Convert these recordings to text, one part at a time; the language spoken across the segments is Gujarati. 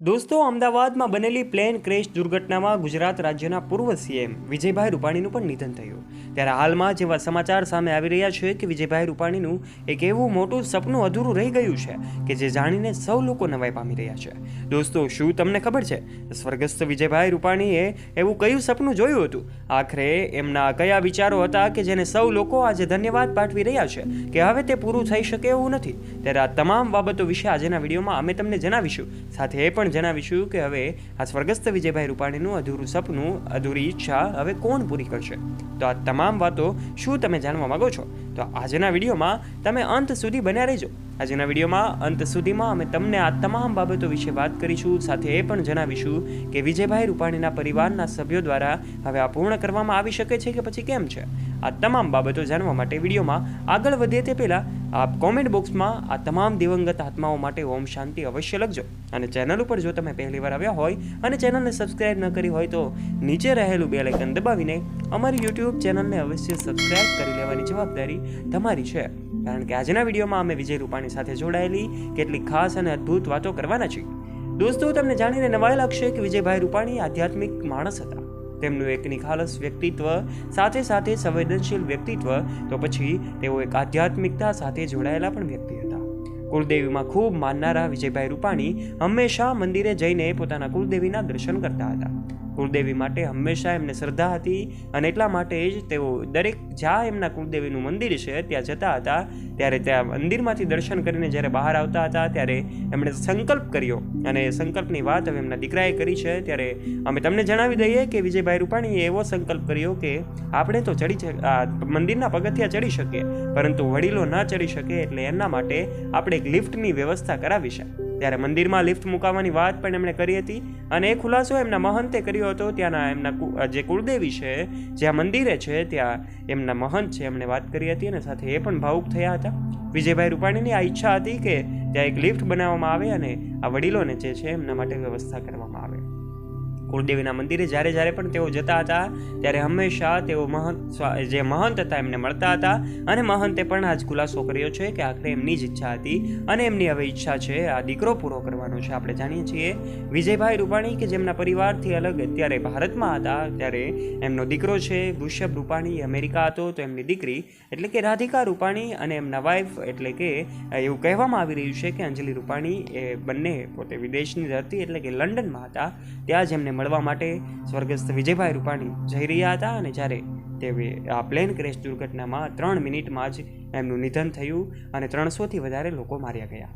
દોસ્તો, અમદાવાદમાં બનેલી પ્લેન ક્રેશ દુર્ઘટનામાં ગુજરાત રાજ્યના પૂર્વ સીએમ વિજયભાઈ રૂપાણીનું પણ નિધન થયું. ત્યારે હાલમાં જેવા સમાચાર સામે આવી રહ્યા છે કે વિજયભાઈ રૂપાણીનું એક એવું મોટું સપનું અધૂરું રહી ગયું છે કે જે જાણીને સૌ લોકો નવાઈ પામી રહ્યા છે. દોસ્તો, શું તમને ખબર છે? સ્વર્ગસ્થ વિજયભાઈ રૂપાણીએ એવું કયું સપનું જોયું હતું? આખરે એમના કયા વિચારો હતા કે જેને સૌ લોકો આજે ધન્યવાદ પાઠવી રહ્યા છે કે હવે તે પૂરું થઈ શકે એવું નથી? ત્યારે આ તમામ બાબતો વિશે આજેના વિડીયોમાં અમે તમને જણાવીશું. સાથે એ પણ જણાવીશું કે હવે આ સ્વર્ગસ્થ વિજયભાઈ રૂપાણીનું અધૂરું સપનું, અધૂરી ઈચ્છા હવે કોણ પૂરી કરશે? તો આ તમામ વાતો શું તમે જાણવા માગો છો? તો આજના વિડીયોમાં તમે અંત સુધી બન્યા રહેજો. આજના વિડીયોમાં અંત સુધીમાં અમે તમને આ તમામ બાબતો વિશે વાત કરીશું, સાથે એ પણ જણાવીશું કે વિજયભાઈ રૂપાણીના પરિવારના સભ્યો દ્વારા હવે આ પૂર્ણ કરવામાં આવી શકે છે કે પછી કેમ છે? આ તમામ બાબતો જાણવા માટે વિડીયોમાં આગળ વધીએ તે પહેલાં આપ કોમેન્ટ બોક્સમાં આ તમામ દિવંગત આત્માઓ માટે ઓમ શાંતિ અવશ્ય લખજો. અને ચેનલ ઉપર જો તમે પહેલીવાર આવ્યા હોય અને ચેનલને સબસ્ક્રાઇબ ન કરી હોય તો નીચે રહેલું બે લાઇકન દબાવીને અમારી યુટ્યુબ ચેનલને અવશ્ય સબસ્ક્રાઇબ કરી લેવાની જવાબદારી તમારી છે. કારણ કે આજના વિડીયોમાં અમે વિજય રૂપાણી સાથે જોડાયેલી કેટલીક ખાસ અને અદ્ભુત વાતો કરવાના છીએ. દોસ્તો, તમને જાણીને નવાઈ લાગશે કે વિજયભાઈ રૂપાણી આધ્યાત્મિક માણસ હતા. તેમનું એક નિખાલસ વ્યક્તિત્વ, સાથે સાથે સંવેદનશીલ વ્યક્તિત્વ, તો પછી તેઓ એક આધ્યાત્મિકતા સાથે જોડાયેલા પણ વ્યક્તિ હતા. કુળદેવીમાં ખૂબ માનનારા વિજયભાઈ રૂપાણી હંમેશા મંદિરે જઈને પોતાના કુળદેવીના દર્શન કરતા હતા. કુળદેવી માટે હંમેશા એમને શ્રદ્ધા હતી અને એટલા માટે જ તેઓ દરેક જ્યાં એમના કુળદેવીનું મંદિર છે, ત્યાં જતા હતા. ત્યારે ત્યાં મંદિરમાંથી દર્શન કરીને જ્યારે બહાર આવતા હતા, ત્યારે એમણે સંકલ્પ કર્યો અને સંકલ્પની વાત હવે એમના દીકરાએ કરી છે. ત્યારે અમે તમને જણાવી દઈએ કે વિજયભાઈ રૂપાણીએ એવો સંકલ્પ કર્યો કે આપણે તો ચડી મંદિરના પગથિયા ચડી શકીએ, પરંતુ વડીલો ન ચડી શકે એટલે એના માટે આપણે એક લિફ્ટની વ્યવસ્થા કરાવી છે. ત્યારે મંદિરમાં લિફ્ટ મુકાવવાની વાત પણ એમણે કરી હતી અને એ ખુલાસો એમના મહંતે કર્યો હતો. ત્યાંના એમના જે કુળદેવી છે જ્યાં મંદિરે છે, ત્યાં એમના મહંત છે, એમણે વાત કરી હતી અને સાથે એ પણ ભાવુક થયા હતા. વિજયભાઈ રૂપાણીની આ ઈચ્છા હતી કે ત્યાં એક લિફ્ટ બનાવવામાં આવે અને આ વડીલોને જે છે એમના માટે વ્યવસ્થા કરવામાં આવે. કુળદેવીના મંદિરે જ્યારે જ્યારે પણ તેઓ જતા હતા, ત્યારે હંમેશા તેઓ મહંત જે મહંત હતા એમને મળતા હતા. અને મહંતે પણ આજ ખુલાસો કર્યો છે કે આખરે એમની જ ઈચ્છા હતી અને એમની હવે ઈચ્છા છે આ દીકરો પૂરો કરવાનો છે. આપણે જાણીએ છીએ વિજયભાઈ રૂપાણી કે જેમના પરિવારથી અલગ અત્યારે ભારતમાં હતા, ત્યારે એમનો દીકરો છે વૃષભ રૂપાણી અમેરિકા હતો, તો એમની દીકરી એટલે કે રાધિકા રૂપાણી અને એમના વાઈફ એટલે કે એવું કહેવામાં આવી રહ્યું છે કે અંજલિ રૂપાણી એ બંને પોતે વિદેશની ધરતી એટલે કે લંડનમાં હતા. ત્યાં જ એમને મળવા માટે સ્વર્ગસ્થ વિજયભાઈ રૂપાણી જઈ રહ્યા હતા અને જ્યારે તે આ પ્લેન ક્રેશ દુર્ઘટનામાં ત્રણ મિનિટમાં જ એમનું નિધન થયું અને ત્રણસોથી વધારે લોકો માર્યા ગયા.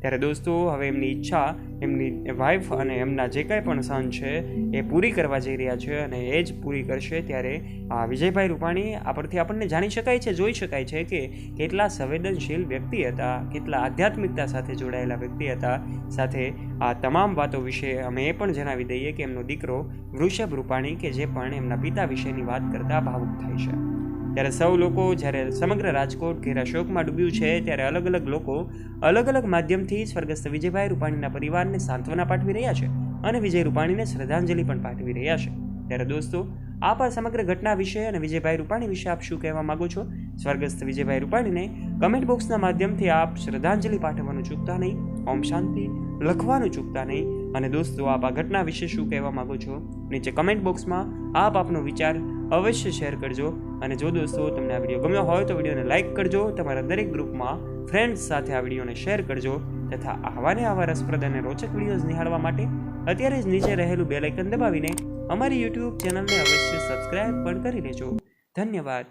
ત્યારે દોસ્તો, હવે એમની ઈચ્છા, એમની વાઈફ અને એમના જે કાંઈ પણ સન છે, એ પૂરી કરવા જઈ રહ્યા છે અને એ જ પૂરી કરશે ત્યારે આ વિજયભાઈ રૂપાણી આ પરથી આપણને જાણી શકાય છે, જોઈ શકાય છે કે કેટલા સંવેદનશીલ વ્યક્તિ હતા, કેટલા આધ્યાત્મિકતા સાથે જોડાયેલા વ્યક્તિ હતા. સાથે આ તમામ વાતો વિશે અમે એ પણ જણાવી દઈએ કે એમનો દીકરો વૃષભ રૂપાણી કે જે પણ એમના પિતા વિશેની વાત કરતા ભાવુક થાય છે. ત્યારે સૌ લોકો જ્યારે સમગ્ર રાજકોટ ઘેરા શોકમાં ડૂબ્યું છે, ત્યારે અલગ અલગ લોકો અલગ અલગ માધ્યમથી સ્વર્ગસ્થ વિજયભાઈ રૂપાણીના પરિવારને સાંત્વના પાઠવી રહ્યા છે અને વિજય રૂપાણીને શ્રદ્ધાંજલિ પણ પાઠવી રહ્યા છે. ત્યારે દોસ્તો, આપ આ સમગ્ર ઘટના વિશે અને વિજયભાઈ રૂપાણી વિશે આપ શું કહેવા માંગો છો? સ્વર્ગસ્થ વિજયભાઈ રૂપાણીને કમેન્ટ બોક્સના માધ્યમથી આપ શ્રદ્ધાંજલિ પાઠવવાનું ચૂકતા નહીં, ઓમ શાંતિ લખવાનું ચૂકતા નહીં. અને દોસ્તો, આપ આ ઘટના વિશે શું કહેવા માગો છો? નીચે કમેન્ટ બોક્સમાં આપ આપનો વિચાર અવશ્ય શેર કરજો. અને જો દોસ્તો તમને આ વીડિયો ગમ્યો હોય તો વિડીયોને લાઇક કરજો, તમારા દરેક ગ્રુપમાં ફ્રેન્ડ્સ સાથે આ વિડીયોને શેર કરજો તથા આવાને આવા રસપ્રદ અને રોચક વિડીયોઝ નિહાળવા માટે અત્યારે જ નીચે રહેલું બેલ આઇકન દબાવીને અમારી યુટ્યુબ ચેનલને અવશ્ય સબસ્ક્રાઇબ પણ કરી લેજો. ધન્યવાદ.